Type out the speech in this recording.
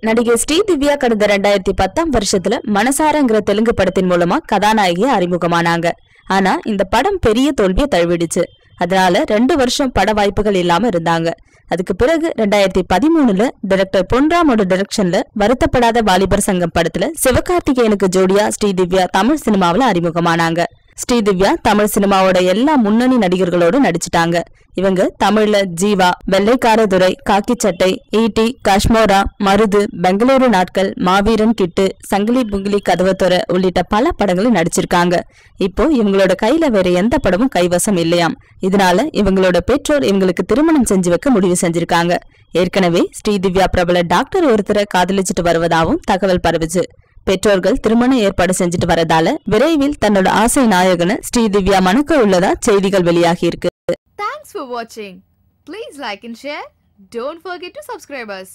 நடிகை ஸ்ரீ திவ்யா கடந்த ரெண்டாயிரத்தி பத்தாம் வருஷத்துல மனசாரங்கிற தெலுங்கு படத்தின் மூலமா கதாநாயகியா அறிமுகமானாங்க. ஆனா இந்த படம் பெரிய தோல்வியை தழுவிடுச்சு. அதனால ரெண்டு வருஷம் பட வாய்ப்புகள் இல்லாம இருந்தாங்க. அதுக்கு பிறகு ரெண்டாயிரத்தி பதிமூணுல டைரக்டர் பொன்ராமோட டைரக்ஷன்ல வருத்தப்படாத வாலிபர் சங்கம் படத்துல சிவகார்த்திகேயனுக்கு ஜோடியா ஸ்ரீ திவ்யா தமிழ் சினிமாவில் அறிமுகமானாங்க. ஸ்ரீதிவ்யா தமிழ் சினிமாவோட எல்லா முன்னணி நடிகர்களோடு நடிச்சிட்டாங்க. இவங்க தமிழ்ல ஜீவா வெள்ளைக்கார துரை காக்கி சட்டை ஈட்டி காஷ்மோரா மருது பெங்களூரு நாட்கள் மாவீரன் கிட்டு சங்கிலி புங்கிலி கதவத்துறை உள்ளிட்ட பல படங்களும் நடிச்சிருக்காங்க. இப்போ இவங்களோட கையில வேற எந்த படமும் கைவசம் இல்லையாம். இதனால இவங்களோட பெற்றோர் இவங்களுக்கு திருமணம் செஞ்சு வைக்க முடிவு செஞ்சிருக்காங்க. ஏற்கனவே ஸ்ரீதிவ்யா பிரபல டாக்டர் ஒருத்தரை காதலிச்சிட்டு வருவதாகவும் தகவல் பரவுச்சு. பெற்றோர்கள் திருமண ஏற்பாடு செஞ்சுட்டு வரதால விரைவில் தன்னோட ஆசை நாயகனை ஸ்ரீ திவ்யா மணக்க உள்ளதா செய்திகள் வெளியாகி இருக்கு. தேங்க்ஸ் ஃபார் வாட்சிங் please like and share don't forget to subscribers.